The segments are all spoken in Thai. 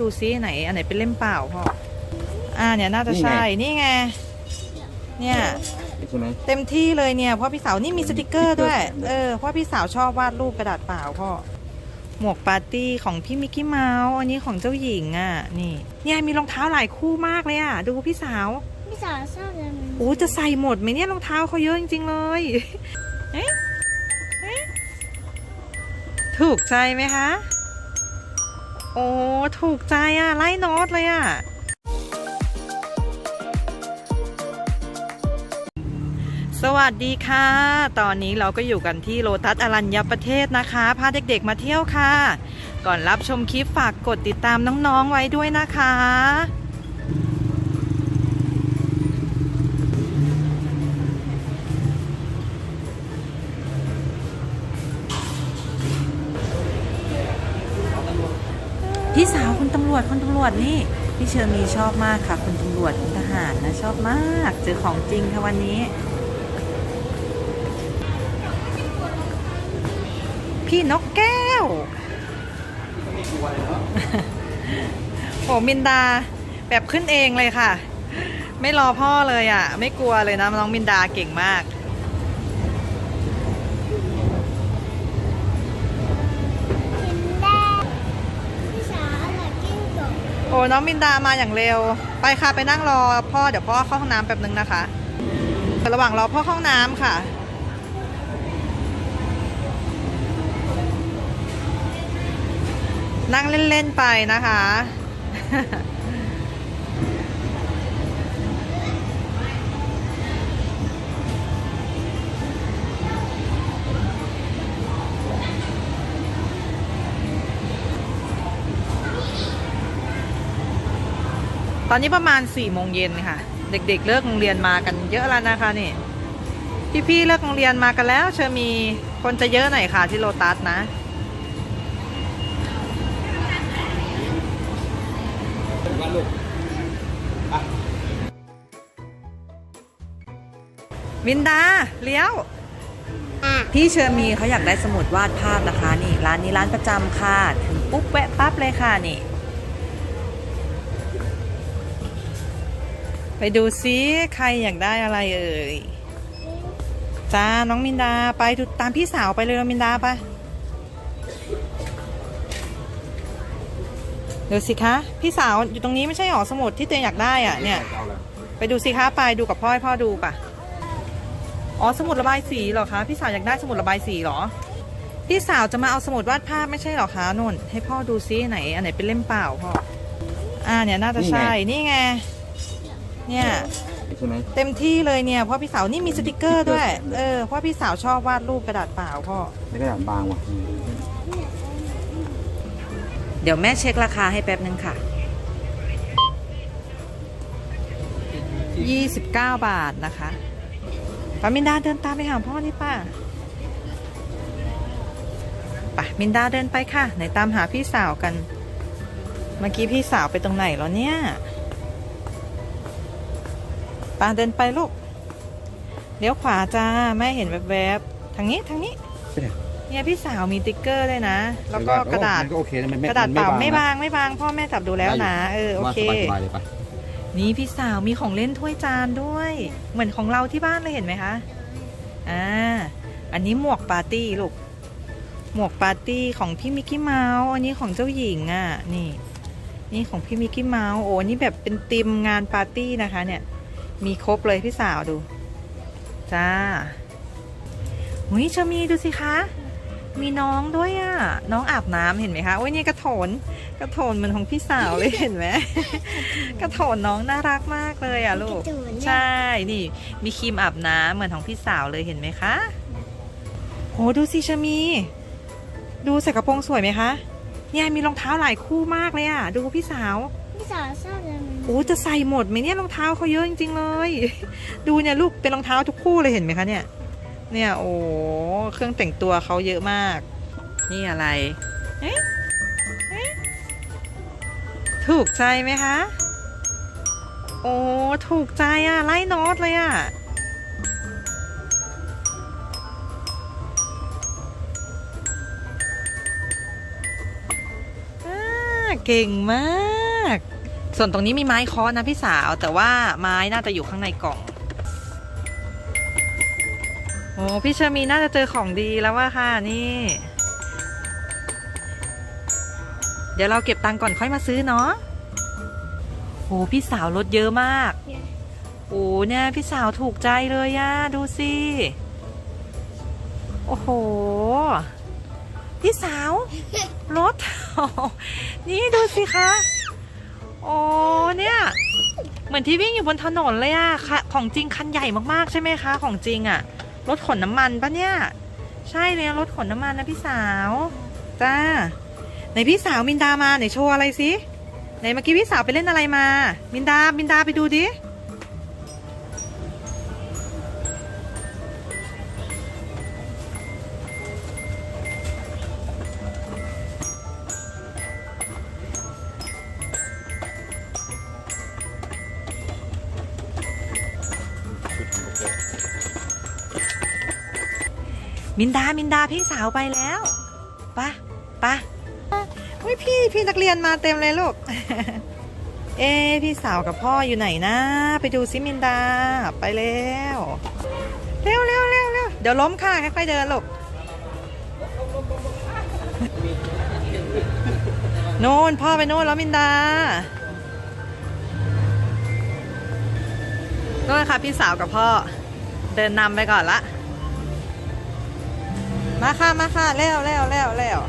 ดูซิไหนอันไหนเป็นเล่มเปล่าพ่ออ่าเนี่ยน่าจะใช่นี่ไงเนี่ยใช่ไหมเต็มที่เลยเนี่ยพ่อพี่สาวนี่มีสติกเกอร์ด้วยเออพ่อพี่สาวชอบวาดรูปกระดาษเปล่าพ่อหมวกปาร์ตี้ของพี่มิกกี้เมาส์อันนี้ของเจ้าหญิงอะนี่เนี่ยมีรองเท้าหลายคู่มากเลยอะดูพี่สาวพี่สาวชอบเลยมันโอ้จะใส่หมดไหมเนี่ยรองเท้าเขาเยอะจริงๆเลยเอ๊ะเอ๊ะถูกใจไหมคะ โอ้ ถูกใจอะ ไล่โน้ตเลยอะ สวัสดีค่ะ ตอนนี้เราก็อยู่กันที่โลตัสอรัญญประเทศนะคะ พาเด็กๆมาเที่ยวค่ะ ก่อนรับชมคลิปฝากกดติดตามน้องๆไว้ด้วยนะคะ พี่สาวคุณตำรว จคุณตำรวจนี่พี่เชอร์มีชอบมากค่ะ คุณตำรวจคุณทหารนะชอบมากเจอของจริงค่ะวันนี้ พี่นกแก้วโหมินดาแบบขึ้นเองเลยค่ะ ไม่รอพ่อเลยอะ ไม่กลัวเลยนะน้องมินดาเก่งมาก น้องมินดามาอย่างเร็ว ไปค่ะไปนั่งรอพ่อเดี๋ยวพ่อเข้าห้องน้ำแป๊บนึงนะคะระหว่างรอพ่อเข้าห้องน้ำค่ะ นั่งเล่น ๆ ไปนะคะ ตอนนี้ประมาณ4ี่โมงเย็นค่ะ เด็กๆเลิกโรงเรียนมากันเยอะแล้วนะคะนี่พี่ๆเลิกโรงเรียนมากันแล้ว เชอมีคนจะเยอะหน่อยค่ะที่โลตัสนะบ้านลูกวินดาเลี้ยวอะพี่เชอร์มีเขาอยากได้สมุดวาดภาพนะคะ นี่ร้านนี้ร้านประจำค่ะ ถึงปุ๊บแวะปั๊บเลยค่ะนี่ ไปดูซิใครอยากได้อะไรเอ่ยจ้าน้องมินดาไปดูตามพี่สาวไปเลยน้องมินดาไปดูสิคะพี่สาวอยู่ตรงนี้ไม่ใช่หรอสมุดที่ตัวเองอยากได้อะเนี่ยเอาละไปดูสิคะไปดูกับพ่อให้พ่อดูป่ะอ๋อสมุดระบายสีเหรอคะพี่สาวอยากได้สมุดระบายสีเหรอ พี่สาวจะมาเอาสมุดวาดภาพไม่ใช่เหรอคะนุ่นให้พ่อดูซิไหนอันไหนเป็นเล่มเปล่าพ่ออ่าเนี่ยน่าจะใช่นี่ไง เนี่ย ใช่ไหมเต็มที่เลยเนี่ยพ่อพี่สาวนี่มีสติกเกอร์ด้วย เออพ่อพี่สาวชอบวาดรูปกระดาษเปล่าพ่อไม่กระดาษบางว่ะเดี๋ยวแม่เช็คราคาให้แป๊บนึงค่ะ 29 บาทนะคะป้ามินดาเดินตามไปหาพ่อนี่ป้าไป่ะมินดาเดินไปค่ะ ไหนตามหาพี่สาวกัน เมื่อกี้พี่สาวไปตรงไหนแล้วเนี่ย ป้าเดินไปลูกเลี้ยวขวาจ้าแม่เห็นแวบๆทางนี้ทางนี้ ไปไหนเนี่ยพี่สาวมีติ๊กเกอร์ด้วยนะ แล้วก็กระดาษมันก็โอเคนะมันไม่กระดาษเปล่าไม่นะบางไม่บางพ่อแม่จับดูแล้วนะเออโอเคว่าสบายๆเลยปะนี่พี่สาวมีของเล่นถ้วยจานด้วย เหมือนของเราที่บ้านเลยเห็นไหมคะอ่าอันนี้หมวกปาร์ตี้ลูกหมวกปาร์ตี้ของพี่มิกกี้เมาส์อันนี้ของเจ้าหญิงอะนี่ นี่ของพี่มิกกี้เมาส์โอ้อันนี่แบบเป็นธีมงานปาร์ตี้นะคะเนี่ย มีครบเลยพี่สาวดู จ้าหุยเชามีดูสิคะ มีน้องด้วยอะ น้องอาบน้ำเห็นไหมคะโอ้ยนี่กระโถน กระโถนเหมือนของพี่สาวเลยเห็นไหมกระโถนน้องน่ารักมากเลยอะลูกกระจูนเนี่ยใช่ นี่ มีครีมอาบน้ำเหมือนของพี่สาวเลยเห็นไหมคะ โหดูสิชะมี ดูใส่กระโปรงสวยไหมคะเนี่ยมีรองเท้าหลายคู่มากเลยอะ ดูพี่สาว พี่สาวชอบเลยมัน โอ้จะใส่หมดไหมเนี่ยรองเท้าเขาเยอะจริงๆเลย ดูเนี่ยลูกเป็นรองเท้าทุกคู่เลยเห็นไหมคะเนี่ย เนี่ยโอ้เครื่องแต่งตัวเขาเยอะมาก นี่อะไรเอ๊ะเอ๊ะถูกใจไหมคะ โอ้ถูกใจอะไล่น้ตเลยอะอ่าเก่งมาก ส่วนตรงนี้มีไม้เคอนะพี่สาว แต่ว่าไม้น่าจะอยู่ข้างในกล่องโอ้พี่เชอร์มีน่าจะเจอของดีแล้วว่าค่ะนี่ เดี๋ยวเราเก็บตังก่อนค่อยมาซื้อเนาะโอ้พี่สาวลดเยอะมากโอ้เนี่ยพี่สาวถูกใจเลยอะดูสิโอ้โห พี่สาวรถ นี่ดูสิคะ โอ้เนี่ย เหมือนที่วิ่งอยู่บนถนนเลยอะค่ะของจริงคันใหญ่มากๆใช่ไหมคะ ของจริงอะรถขนน้ำมันปะเนี่ย ใช่เลยรถขนน้ำมันนะพี่สาว จ้าไหนพี่สาวมินดามาไหนโชว์อะไรสิไหนเมื่อกี้พี่สาวไปเล่นอะไรมา มินดามินดาไปดูดิ มินดา มินดา พี่สาวไปแล้วปะปะเฮ้ยพี่ พี่นักเรียนมาเต็มเลยลูก เอ๊พี่สาวกับพ่ออยู่ไหนนะ ไปดูซิมินดา ไปแล้ว เร็วเร็วเร็วเร็วเดี๋ยวล้มค่ะค่อยๆเดินลูกโน่นพ่อไปโน่นแล้วมินดาโน่นค่ะพี่สาวกับพ่อ เดินนำไปก่อนละ มาค่ะมาค่ะเร็วเร็วเร็วเร็ว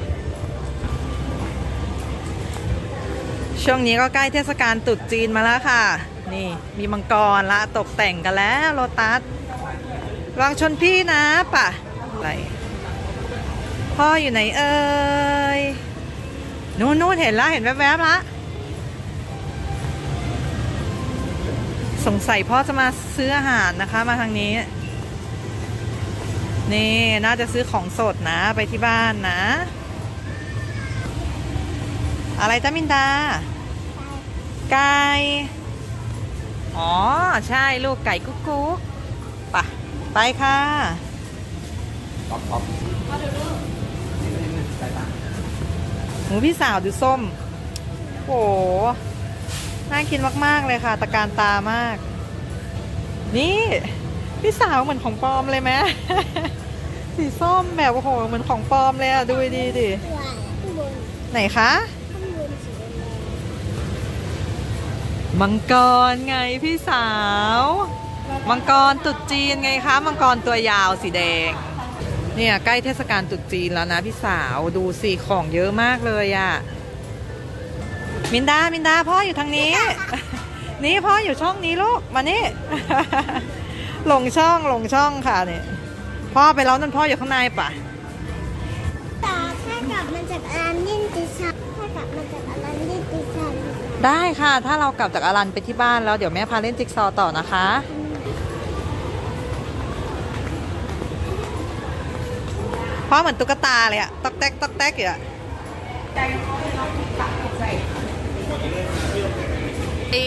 ช่วงนี้ก็ใกล้เทศกาลตรุษจีนมาแล้วค่ะ นี่มีมังกรละตกแต่งกันแล้วโลตัสวางชนพี่นะป่ะอะไรพ่ออยู่ไหนเอ่ยนู่นนู่นเห็นละเห็นแวบๆละสงสัยพ่อจะมาซื้ออาหารนะคะมาทางนี้ นี่น่าจะซื้อของสดนะไปที่บ้านนะ อะไรจ้ามินดาไก่ อ๋อ ใช่ลูกไก่กุ๊กกุ๊กไปะไปค่ะท็อปท็อปหมูพี่สาวดูส้มโหน่ากินมาก ๆ เลยค่ะ ตะการตามาก นี่ พี่สาวเหมือนของปลอมเลยไหม สีส้มแบบโอ้โหเหมือนของปลอมเลยอะดูดีดิตัวข้างบนไหนคะข้างบนสีแดงมังกรไงพี่สาว มังกรตรุดจีนไงคะ มังกรตัวยาวสีแดง เนี่ยใกล้เทศกาลตรุษจีนแล้วนะพี่สาวดูสิของเยอะมากเลยอะ่ะ มินดา มินดาพ่ออยู่ทางนี้ นี่พ่ออยู่ช่องนี้ลูก มานี่ หลงช่องหลงช่องค่ะเนี่ยพ่อไปแล้วนั่นพ่ออยู่ข้างในปะตาถ้ากลับมาจากอลันดินติชันถ้ากลับมาจากอลันดินติชันได้ค่ะ ถ้าเรากลับจากอารันไปที่บ้านแล้วเดี๋ยวแม่พาเล่นจิ๊กซอว์ต่อนะคะ พ่อเหมือนตุ๊กตาเลยอะตอกแตกตอกแตกอยู่อะอี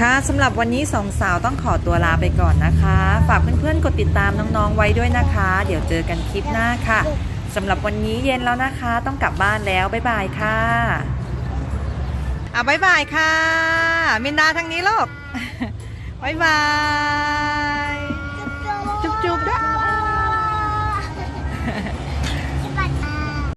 ค่ะสำหรับวันนี้สองสาวต้องขอตัวลาไปก่อนนะคะ ฝากเพื่อนๆ กดติดตามน้องๆไว้ด้วยนะคะ เดี๋ยวเจอกันคลิปหน้าค่ะสำหรับวันนี้เย็นแล้วนะคะ ต้องกลับบ้านแล้วบ๊ายบายค่ะอะบ๊ายบายค่ะมินดาทางนี้ลูกบ๊ายบาย